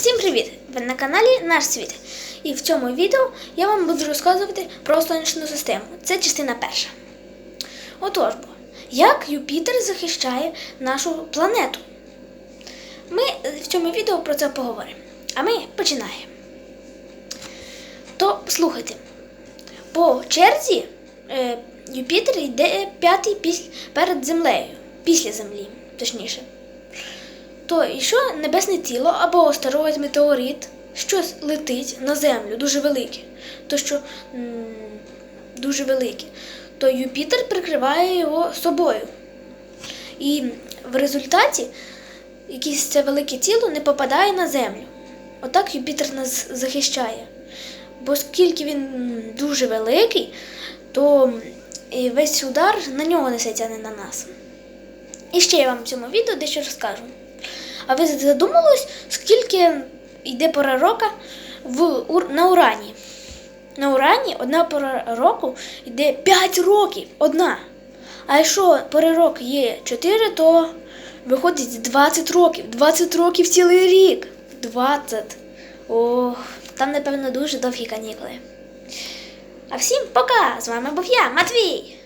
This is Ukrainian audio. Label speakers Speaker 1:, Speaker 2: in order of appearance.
Speaker 1: Всім привіт! Ви на каналі Наш Світ. І в цьому відео я вам буду розказувати про сонячну систему. Це частина перша. Отож, бо, як Юпітер захищає нашу планету? Ми е, в цьому відео про це поговоримо. А ми починаємо. То слухайте. По черзі е, Юпітер йде п'ятий перед Землею, після Землі, точніше. То що небесне тіло або астероїд метеорит, що летить на землю дуже велике, то що дуже велике, то Юпітер прикриває його собою. І в результаті якесь це велике тіло не попадає на землю. Отак Юпітер нас захищає. Бо оскільки він дуже великий, то весь удар на нього несеться, а не на нас. І ще я вам в цьому відео дещо розкажу. А ви задумались, скільки йде пора року в, на Урані? На Урані одна пора року йде 5 років. Одна. А якщо пори року є 4, то виходить 20 років. 20 років цілий рік. 20. Ох, там, напевно, дуже довгі канікули. А всім пока! З вами був я, Матвій!